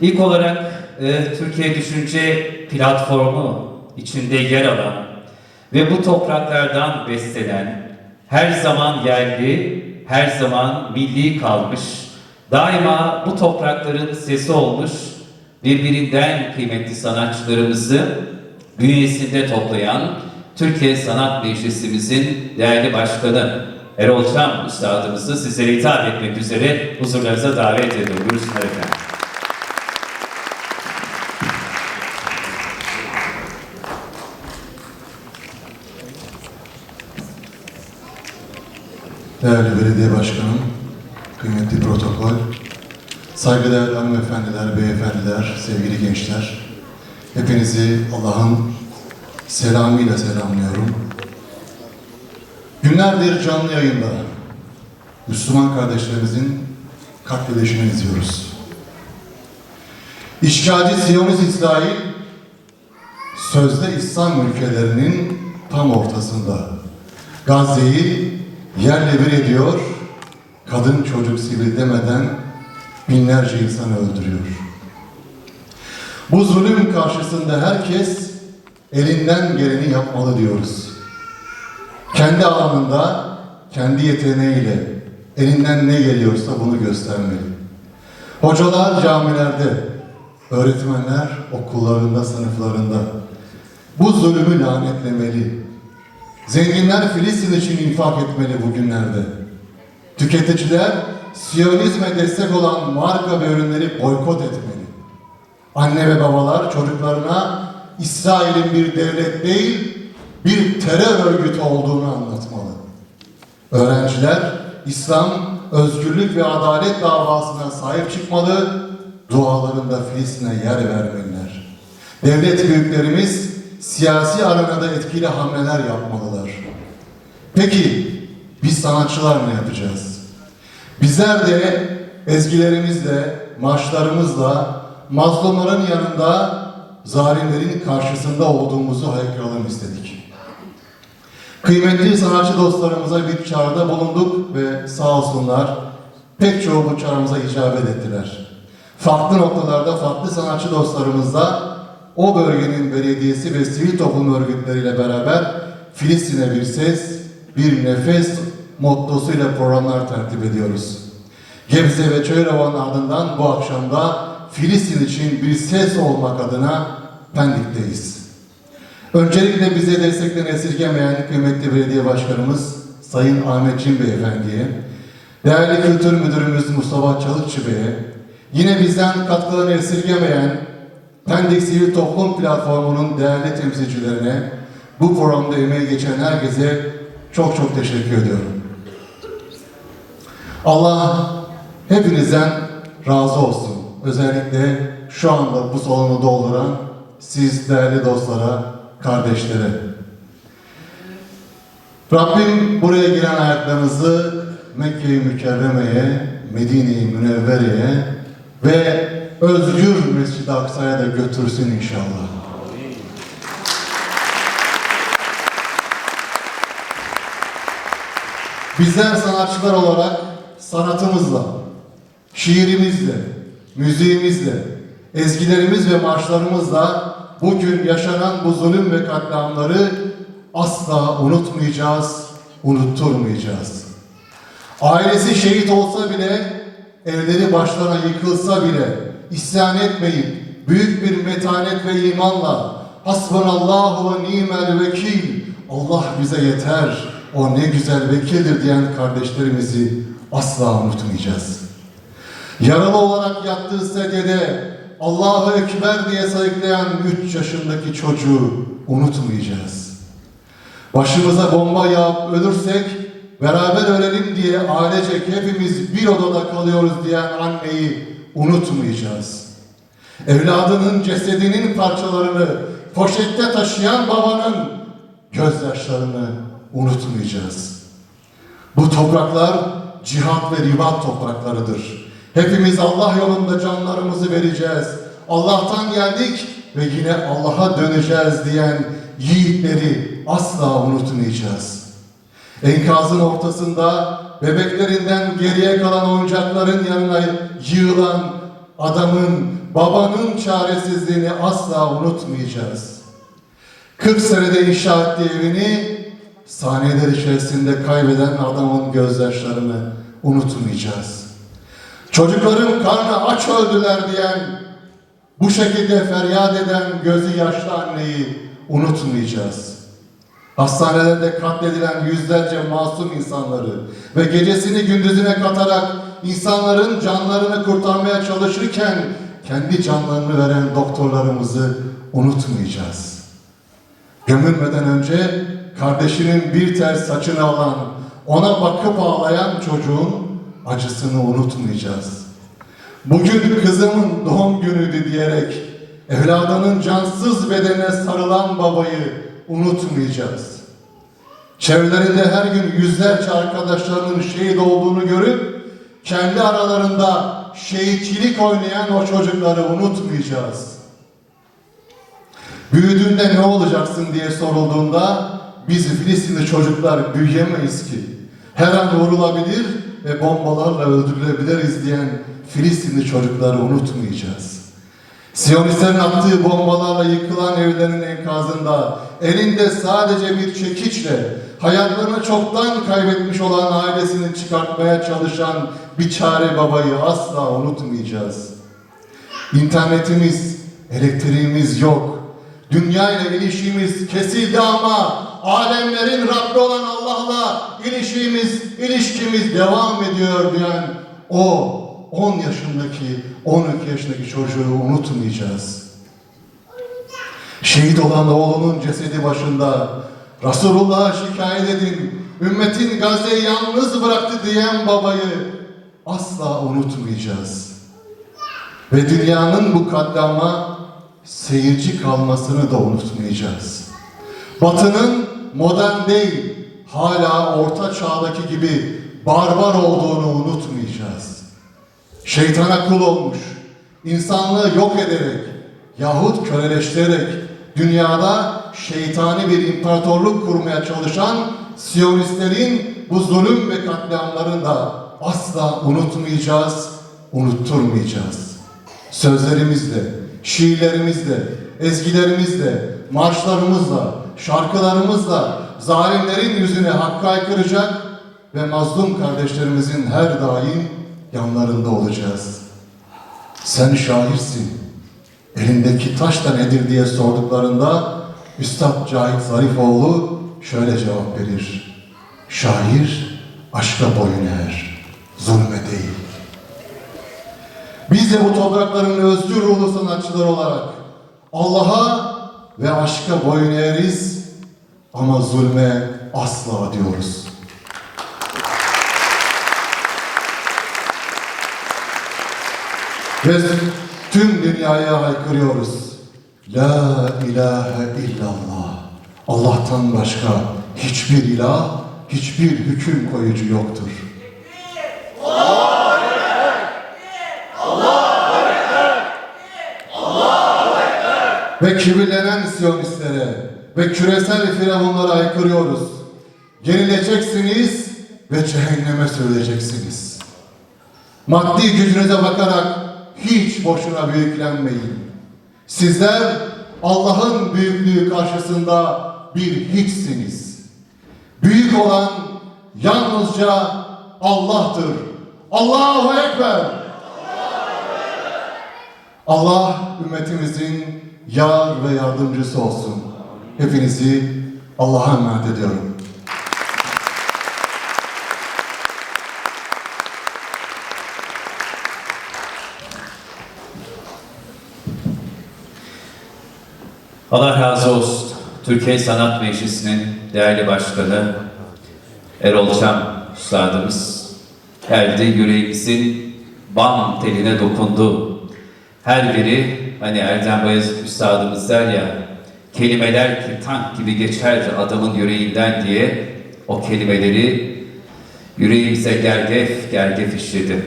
İlk olarak e, Türkiye Düşünce Platformu içinde yer alan ve bu topraklardan beslenen, her zaman yerli, her zaman milli kalmış, daima bu toprakların sesi olmuş, birbirinden kıymetli sanatçılarımızı bünyesinde toplayan Türkiye Sanat Meclisimizin değerli başkanı Erol Çam Üstadımızı sizlere hitap etmek üzere huzurlarınıza davet ediyorum. Buyursunlar efendim. Değerli belediye başkanım, kıymetli protokol, saygıdeğer hanımefendiler, beyefendiler, sevgili gençler, hepinizi Allah'ın selamıyla selamlıyorum. Günlerdir canlı yayında Müslüman kardeşlerimizin katledişini izliyoruz. İşgalci Siyonist İsrail, sözde İslam ülkelerinin tam ortasında Gazze'yi yerle bir ediyor, kadın çocuk sivil demeden binlerce insanı öldürüyor. Bu zulüm karşısında herkes elinden geleni yapmalı diyoruz. Kendi alanında, kendi yeteneğiyle elinden ne geliyorsa bunu göstermeli. Hocalar camilerde, öğretmenler okullarında, sınıflarında bu zulümü lanetlemeli. Zenginler Filistin için infak etmeli bugünlerde. Tüketiciler Siyonizme destek olan marka ve ürünleri boykot etmeli. Anne ve babalar çocuklarına İsrail'in bir devlet değil, bir terör örgütü olduğunu anlatmalı. Öğrenciler İslam, özgürlük ve adalet davasına sahip çıkmalı, dualarında Filistin'e yer vermeliler. Devlet büyüklerimiz siyasi arenada etkili hamleler yapmalılar. Peki biz sanatçılar ne yapacağız? Bizler de ezgilerimizle, marşlarımızla mazlumların yanında zalimlerin karşısında olduğumuzu haykıralım istedik. Kıymetli sanatçı dostlarımıza bir çağrıda bulunduk ve sağ olsunlar pek çoğu bu çağrımıza icabet ettiler. Farklı noktalarda farklı sanatçı dostlarımızla o bölgenin belediyesi ve sivil toplum örgütleriyle beraber Filistin'e bir ses, bir nefes mottosuyla programlar tertip ediyoruz. Gebze ve Çayırova'nın ardından bu akşamda Filistin için bir ses olmak adına Pendik'teyiz. Öncelikle bize desteklerini esirgemeyen kıymetli belediye başkanımız Sayın Ahmet Cin Beyefendi'ye, değerli kültür müdürümüz Mustafa Çalıkçı Bey'e, yine bizden katkılarını esirgemeyen Pendik Sivil Toplum Platformu'nun değerli temsilcilerine, bu programda emeği geçen herkese çok çok teşekkür ediyorum. Allah hepinizden razı olsun. Özellikle şu anda bu salonu dolduran siz değerli dostlara, kardeşlere. Rabbim buraya giren ayaklarınızı Mekke-i Mükerreme'ye, Medine-i Münevvere'ye ve özgür Mescid-i Aksa'ya da götürsün inşallah. Bizler sanatçılar olarak sanatımızla, şiirimizle, müziğimizle, ezgilerimiz ve marşlarımızla bugün yaşanan bu zulüm ve katliamları asla unutmayacağız, unutturmayacağız. Ailesi şehit olsa bile, evleri başlarına yıkılsa bile isyan etmeyip büyük bir metanet ve imanla Hasbunallahu ve nimel vekil Allah bize yeter, o ne güzel vekildir diyen kardeşlerimizi asla unutmayacağız. Yaralı olarak yattığı sedyede Allahu Ekber diye sayıklayan 3 yaşındaki çocuğu unutmayacağız. Başımıza bomba yağıp ölürsek beraber ölelim diye ailecek hepimiz bir odada kalıyoruz diyen anneyi unutmayacağız. Evladının cesedinin parçalarını poşette taşıyan babanın gözyaşlarını unutmayacağız. Bu topraklar cihat ve ribat topraklarıdır. Hepimiz Allah yolunda canlarımızı vereceğiz. Allah'tan geldik ve yine Allah'a döneceğiz diyen yiğitleri asla unutmayacağız. Enkazın ortasında bebeklerinden geriye kalan oyuncakların yanına yığılan adamın babanın çaresizliğini asla unutmayacağız. 40 senede inşa ettiği evini saniyeler içerisinde kaybeden adamın gözyaşlarını unutmayacağız. Çocuklarım karnı aç öldüler diyen, bu şekilde feryat eden gözü yaşlı anneyi unutmayacağız. Hastanelerde katledilen yüzlerce masum insanları ve gecesini gündüzüne katarak insanların canlarını kurtarmaya çalışırken kendi canlarını veren doktorlarımızı unutmayacağız. Gömülmeden önce kardeşinin bir tel saçını alan, ona bakıp ağlayan çocuğun acısını unutmayacağız. Bugün kızımın doğum günüydü diyerek evladının cansız bedenine sarılan babayı unutmayacağız. Çevrelerinde her gün yüzlerce arkadaşlarının şehit olduğunu görüp kendi aralarında şehitçilik oynayan o çocukları unutmayacağız. Büyüdüğünde ne olacaksın diye sorulduğunda biz Filistinli çocuklar büyüyemeyiz ki. Her an vurulabilir ve bombalarla öldürülebiliriz diyen Filistinli çocukları unutmayacağız. Siyonistlerin attığı bombalarla yıkılan evlerin enkazında elinde sadece bir çekiçle hayatlarını çoktan kaybetmiş olan ailesini çıkartmaya çalışan bir çare babayı asla unutmayacağız. İnternetimiz, elektriğimiz yok. Dünya ile ilişkimiz kesildi ama alemlerin Rabbi olan Allah'la ilişkimiz, ilişkimiz devam ediyor diyen o 10 yaşındaki, 12 yaşındaki çocuğu unutmayacağız. Şehit olan oğlunun cesedi başında Resulullah'a şikayet edin, ümmetin Gazze'yi yalnız bıraktı diyen babayı asla unutmayacağız. Ve dünyanın bu katliama seyirci kalmasını da unutmayacağız. Batı'nın modern değil, hala orta çağdaki gibi barbar olduğunu unutmayacağız. Şeytana kul olmuş, insanlığı yok ederek yahut köleleştirerek dünyada şeytani bir imparatorluk kurmaya çalışan Siyonistlerin bu zulüm ve katliamlarını da asla unutmayacağız, unutturmayacağız. Sözlerimizle, şiirlerimizle, ezgilerimizle, marşlarımızla, şarkılarımızla zalimlerin yüzüne hakka aykıracak ve mazlum kardeşlerimizin her daim yanlarında olacağız. Sen şairsin. Elindeki taş da nedir diye sorduklarında Üstad Cahit Zarifoğlu şöyle cevap verir. Şair aşka boyun eğer, zulme değil. Biz de bu toprakların özgür ruhlu sanatçıları olarak Allah'a ve aşka boyun eğeriz ama zulme asla diyoruz. Ve tüm dünyaya haykırıyoruz. La ilahe illallah. Allah'tan başka hiçbir ilah, hiçbir hüküm koyucu yoktur. ve kibirlenen Siyonistlere ve küresel firavunlara aykırıyoruz. Yenileceksiniz ve cehenneme sürüleceksiniz. Maddi gücünüze bakarak hiç boşuna büyüklenmeyin. Sizler Allah'ın büyüklüğü karşısında bir hiçsiniz. Büyük olan yalnızca Allah'tır. Allahu Ekber. Allah ümmetimizin yar ve yardımcısı olsun. Hepinizi Allah'a emanet ediyorum. Allah razı olsun. Türkiye Sanat Meclisi'nin değerli başkanı Erol Çam Üstadımız geldi yüreğimizin bam teline dokundu. Her biri hani Erdem Bayezid Üstadımız der ya kelimeler ki tank gibi geçer adamın yüreğinden diye o kelimeleri yüreğimize gergef gergef işledi.